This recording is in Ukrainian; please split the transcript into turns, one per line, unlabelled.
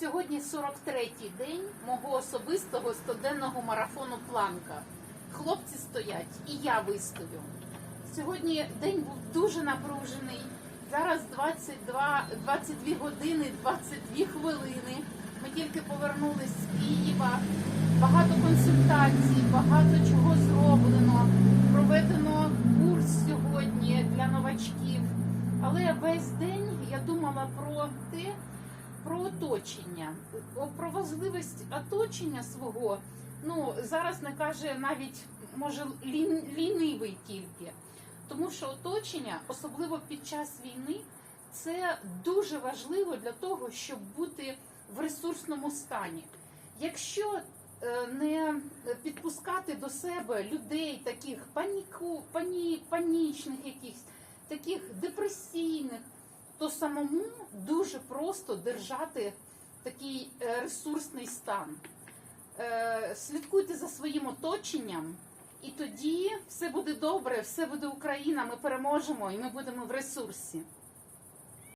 Сьогодні 43-й день мого особистого 100-денного марафону Планка. Хлопці стоять, і я вистою. Сьогодні день був дуже напружений. Зараз 22, 22 години, 22 хвилини. Ми тільки повернулись з Києва. Багато консультацій, багато чого зроблено. Проведено курс сьогодні для новачків. Але весь день я думала про те, оточення, про важливість оточення свого. Ну зараз не каже навіть може лін, лінивий тільки, тому що оточення, особливо під час війни, це дуже важливо для того, щоб бути в ресурсному стані. Якщо е, не підпускати до себе людей таких паніку, пані, панічних, якихось таких депресійних, то самому дуже просто держати такий е, ресурсний стан. Е, Слідкуйте за своїм оточенням, і тоді все буде добре, все буде Україна. Ми переможемо і ми будемо в ресурсі.